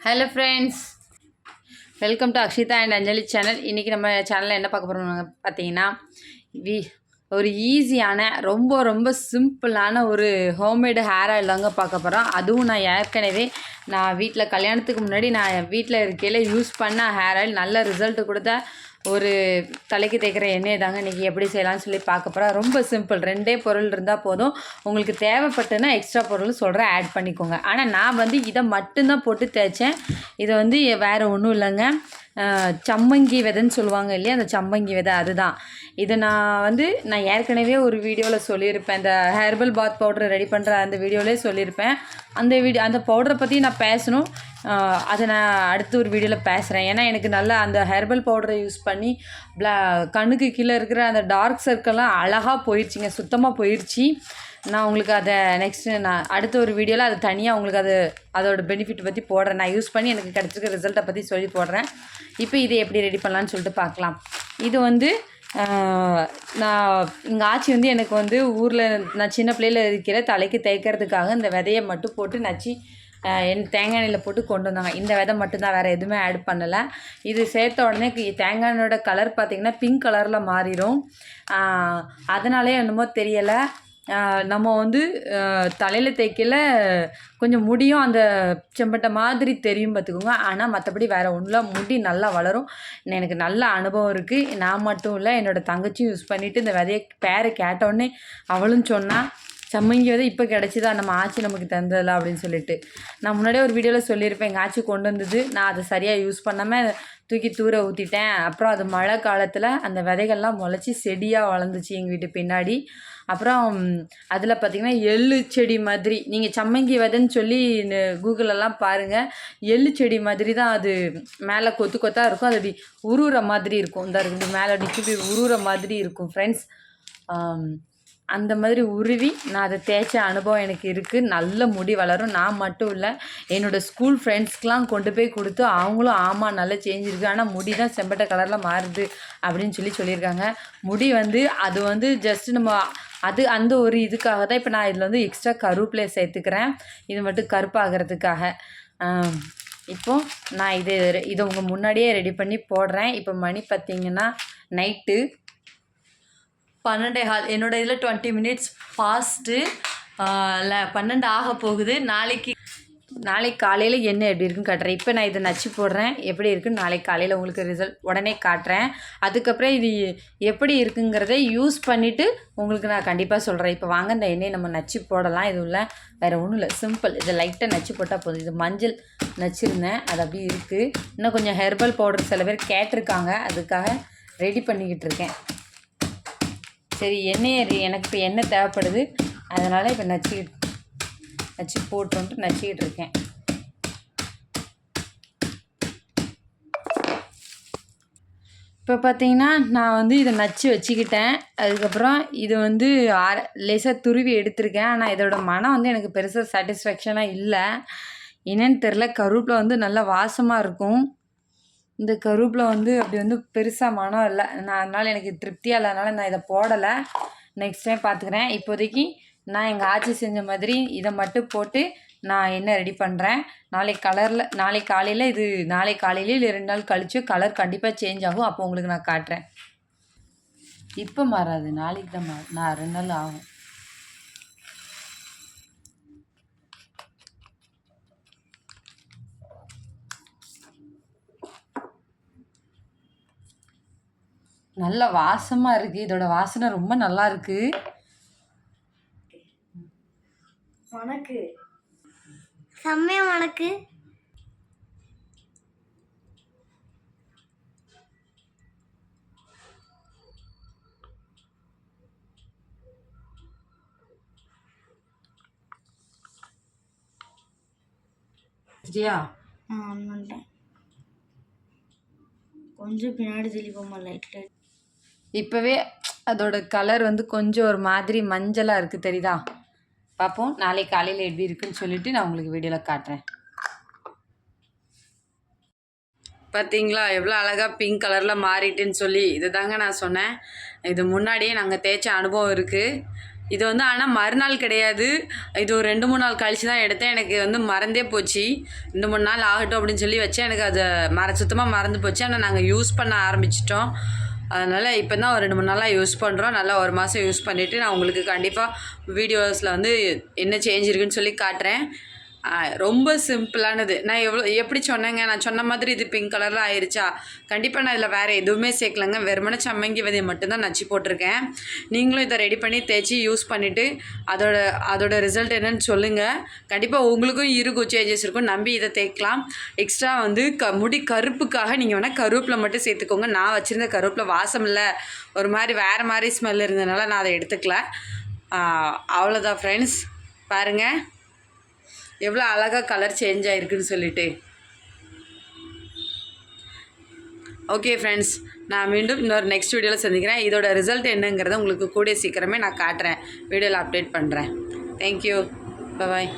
Hello friends welcome to Akshita and Anjali channel இன்றைக்கி நம்ம சேனலில் என்ன பார்க்க போகிறோம் பார்த்தீங்கன்னா வி ஒரு ஈஸியான ரொம்ப ரொம்ப சிம்பிளான ஒரு ஹோம்மேடு ஹேர் ஆயில் தாங்க பார்க்க போகிறோம் அதுவும் நான் ஏற்கனவே நான் வீட்டில் கல்யாணத்துக்கு முன்னாடி நான் வீட்டில் இருக்கையில் யூஸ் பண்ண ஹேர் ஆயில் நல்ல ரிசல்ட் கொடுத்த ஒரு தலைக்கு தேய்க்கிற எண்ணெய் தாங்க இன்றைக்கி எப்படி செய்யலாம்னு சொல்லி பார்க்க போகிறோம் ரொம்ப சிம்பிள் ரெண்டே பொருள் இருந்தால் போதும். உங்களுக்கு தேவைப்பட்டுன்னா எக்ஸ்ட்ரா பொருள் சொல்கிறேன் ஆட் பண்ணிக்கோங்க. ஆனால் நான் வந்து இதை மட்டும்தான் போட்டு தேய்ச்சேன். இதை வந்து வேறு ஒன்றும் இல்லைங்க. சம்மங்கி விதைன்னு சொல்லுவாங்க இல்லையா? அந்த சம்மங்கி விதை அதுதான். இதை நான் வந்து நான் ஏற்கனவே ஒரு வீடியோவில் சொல்லியிருப்பேன். இந்த ஹெர்பல் பாத் பவுடர் ரெடி பண்ணுற அந்த வீடியோவிலே சொல்லியிருப்பேன். அந்த வீடியோ அந்த பவுடரை பற்றி நான் பேசணும். அதை நான் அடுத்த ஒரு வீடியோவில் பேசுகிறேன் ஏன்னா எனக்கு நல்லா அந்த ஹெர்பல் பவுடரை யூஸ் பண்ணி ப்ள கண்ணுக்கு கீழே இருக்கிற அந்த டார்க் சர்க்கிள்லாம் அழகாக போயிடுச்சிங்க சுத்தமாக போயிடுச்சு நான் உங்களுக்கு அதை நெக்ஸ்ட்டு நான் அடுத்த ஒரு வீடியோவில் அது தனியாக உங்களுக்கு அது அதோட பெனிஃபிட் பற்றி போடுறேன். நான் யூஸ் பண்ணி எனக்கு கிடச்சிருக்க ரிசல்ட்டை பற்றி சொல்லி போடுறேன். இப்போ இதை எப்படி ரெடி பண்ணலான்னு சொல்லிட்டு பார்க்கலாம். இது வந்து நான் எங்கள் ஆச்சி வந்து எனக்கு வந்து ஊரில் நான் சின்ன பிள்ளையில் இருக்கிற தலைக்கு தேய்க்கிறதுக்காக இந்த விதையை மட்டும் போட்டு நச்சு என் தேங்காய் எண்ணெயில் போட்டு கொண்டு வந்தாங்க. இந்த விதை மட்டும்தான் வேறு எதுவுமே ஆட் பண்ணலை. இது சேர்த்த உடனே தேங்காய் எண்ணெயோட கலர் பார்த்திங்கன்னா பிங்க் கலரில் மாறிடும் அதனாலே என்னமோ தெரியலை. நம்ம வந்து தலையில் தேய்க்கல கொஞ்சம் முடியும் அந்த செம்பட்டை மாதிரி தெரியும் பார்த்துக்கோங்க ஆனால் மற்றபடி வேறு ஒன்றும் முடி நல்லா வளரும். எனக்கு நல்ல அனுபவம் இருக்குது நான் மட்டும் இல்லை என்னோடய தங்கச்சியும் யூஸ் பண்ணிவிட்டு இந்த விதையை பேரை கேட்டோடனே அவளும் சொன்னால் சம்மங்கி வந்து இப்போ கிடச்சிதா? நம்ம ஆச்சி நமக்கு தந்ததில்ல அப்படின்னு சொல்லிட்டு. நான் முன்னாடியே ஒரு வீடியோவில் சொல்லியிருப்பேன். எங்கள் ஆச்சி கொண்டு வந்தது. நான் அதை சரியாக யூஸ் பண்ணாமல் தூக்கி தூர ஊற்றிட்டேன் அப்புறம் அது மழை காலத்தில் அந்த விதைகள்லாம் முளைச்சி செடியாக வளர்ந்துச்சு எங்கள் வீட்டு பின்னாடி. அப்புறம் அதில் பார்த்திங்கன்னா எள்ளு செடி மாதிரி. நீங்கள் சம்மங்கி விதைன்னு சொல்லி கூகுளெல்லாம் பாருங்கள் எள்ளு செடி மாதிரி தான் அது மேலே கொத்து கொத்தாக இருக்கும். அது அப்படி மாதிரி இருக்கும். இந்த மேலே நிற்கி உருகிற மாதிரி இருக்கும் ஃப்ரெண்ட்ஸ் அந்த மாதிரி உருவி நான் அதை தேய்ச்ச அனுபவம் எனக்கு இருக்குது நல்ல முடி வளரும். நான் மட்டும் இல்லை என்னோடய ஸ்கூல் ஃப்ரெண்ட்ஸ்க்கெலாம் கொண்டு போய் கொடுத்து அவங்களும் ஆமாம் நல்லா சேஞ்ச் இருக்குது ஆனால் முடி தான் செம்பட்டை கலரில் மாறுது அப்படின்னு சொல்லி சொல்லியிருக்காங்க. முடி வந்து அது வந்து ஜஸ்ட் நம்ம அது அந்த ஒரு இதுக்காக தான் இப்போ நான் இதில் வந்து எக்ஸ்ட்ரா கருவேப்பிலை சேர்த்துக்கிறேன். இது மட்டும் கருப்பாகிறதுக்காக. இப்போது இப்போ நான் இது இதை உங்கள் முன்னாடியே ரெடி பண்ணி போடுறேன். இப்போ மணி பார்த்திங்கன்னா நைட்டு பன்னெண்டே கால் என்னோட இதில் டுவெண்ட்டி மினிட்ஸ் ஃபாஸ்ட்டு பன்னெண்டு ஆக போகுது. நாளைக்கு நாளைக்கு காலையில் என்ன எப்படி இருக்குன்னு காட்டுறேன். இப்போ நான் இதை நச்சு போடுறேன். எப்படி இருக்குன்னு நாளைக்கு காலையில் உங்களுக்கு ரிசல்ட் உடனே காட்டுறேன். அதுக்கப்புறம் இது எப்படி இருக்குங்கிறத யூஸ் பண்ணிவிட்டு உங்களுக்கு நான் கண்டிப்பாக சொல்கிறேன் இப்போ வாங்க இந்த எண்ணெயை நம்ம நச்சு போடலாம். இது இல்லை. வேறு ஒன்றும் இல்லை. சிம்பிள் இதை லைட்டாக நச்சு போட்டால் போதும். இது மஞ்சள் நச்சிருந்தேன். அது அப்படியே இருக்குது இன்னும் கொஞ்சம் ஹெர்பல் பவுடர் சில பேர் கேட்டிருக்காங்க. அதுக்காக ரெடி பண்ணிக்கிட்டு இருக்கேன். சரி எண்ணெய் எனக்கு இப்போ எண்ணெய் தேவைப்படுது. அதனால் இப்போ நச்சு நச்சு போட்டுன்ட்டு நச்சுக்கிட்டு இருக்கேன். இப்போ பார்த்தீங்கன்னா நான் வந்து இதை நச்சு வச்சுக்கிட்டேன். அதுக்கப்புறம் இது வந்து ஆர லேசாக துருவி எடுத்திருக்கேன். ஆனால் இதோட மனம் வந்து எனக்கு பெருசாக சாட்டிஸ்ஃபேக்ஷனாக இல்லை. என்னன்னு தெரில கருவேப்பில் வந்து நல்லா வாசமாக இருக்கும். இந்த கருப்பில் வந்து அப்படி வந்து பெருசாக மனம் இல்லை. நான் அதனால் எனக்கு திருப்தியாக இல்லாதனால நான் இதை போடலை. நெக்ஸ்ட் டைம் பார்த்துக்கிறேன் இப்போதைக்கு நான் எங்கள் ஆட்சி செஞ்ச மாதிரி இதை மட்டும் போட்டு நான் என்ன ரெடி பண்ணுறேன் நாளைக்கு கலரில் நாளைக்கு காலையில் இது நாளைக்கு காலையில இல்லை ரெண்டு நாள் கழிச்சு கலர் கண்டிப்பாக சேஞ்ச் ஆகும். அப்போ உங்களுக்கு நான் காட்டுறேன். இப்போ மாறாது. நாளைக்கு தான் மாறும் நான் ரெண்டு நாள் ஆகும். நல்ல வாசமாக இருக்குது இதோட வாசனை ரொம்ப நல்லா இருக்குது உனக்கு செம்மையா உனக்கு சரியா? நான் பண்ணிட்டேன் கொஞ்சம் பின்னாடி தெளிப்போமா லைட்டில் இப்போவே அதோட கலர் வந்து கொஞ்சம் ஒரு மாதிரி மஞ்சளாக இருக்குது தெரியுதா? பார்ப்போம் நாளைக்கு காலையில் எப்படி இருக்குன்னு சொல்லிட்டு நான் உங்களுக்கு வீடியோவில் காட்டுறேன். பார்த்தீங்களா எவ்வளோ அழகாக பிங்க் கலரில் மாறிட்டுன்னு சொல்லி இது தாங்க நான் சொன்னேன். இது முன்னாடியே நாங்கள் தேய்ச்ச அனுபவம் இருக்குது இது வந்து ஆனால் மறுநாள் கிடையாது. இது ஒரு ரெண்டு மூணு நாள் கழிச்சு தான் எடுத்தேன். எனக்கு வந்து மறந்தே போச்சு. ரெண்டு மூணு நாள் ஆகட்டும் அப்படின்னு சொல்லி வச்சேன். எனக்கு அது மற சுத்தமாக மறந்து போச்சு. ஆனால் நாங்கள் யூஸ் பண்ண ஆரம்பிச்சிட்டோம். அதனால் இப்போ தான் ஒரு ரெண்டு மூணு நாளாக யூஸ் பண்ணுறோம் நல்லா ஒரு மாதம் யூஸ் பண்ணிவிட்டு நான் உங்களுக்கு கண்டிப்பாக வீடியோஸில் வந்து என்ன சேஞ்ச் இருக்குன்னு சொல்லி காட்டுறேன். ரொம்ப சிம்பிளானது. நான் எவ்வளோ எப்படி சொன்னேங்க நான் சொன்ன மாதிரி இது பிங்க் கலரில் ஆயிடுச்சா கண்டிப்பாக நான் இதில் வேறு எதுவுமே சேர்க்கலங்க. வெறுமனை சம்மங்கி விதையை மட்டும்தான் நச்சு போட்டிருக்கேன். நீங்களும் இதை ரெடி பண்ணி தேய்ச்சி யூஸ் பண்ணிவிட்டு அதோட அதோட ரிசல்ட் என்னன்னு சொல்லுங்கள் கண்டிப்பாக உங்களுக்கும் இருக்கும் சேஞ்சஸ் இருக்கும். நம்பி இதை தேய்க்கலாம். எக்ஸ்ட்ரா வந்து க முடி கருப்புக்காக நீங்கள் வேணால் கருவேப்பில் மட்டும் சேர்த்துக்கோங்க. நான் வச்சுருந்த கருவேப்பில் வாசம் இல்லை. ஒரு மாதிரி வேறு மாதிரி ஸ்மெல் இருந்ததுனால நான் அதை எடுத்துக்கல. அவ்வளோதான் ஃப்ரெண்ட்ஸ் பாருங்கள் எவ்வளோ அழகாக கலர் சேஞ்ச் ஆகிருக்குன்னு சொல்லிட்டு. ஓகே ஃப்ரெண்ட்ஸ் நான் மீண்டும் இன்னொரு நெக்ஸ்ட் வீடியோவில் சந்திக்கிறேன். இதோட ரிசல்ட் என்னங்கிறத உங்களுக்கு கூடிய சீக்கிரமே நான் காட்டுறேன். வீடியோவில் அப்டேட் பண்ணுறேன் தேங்க்யூ பாய்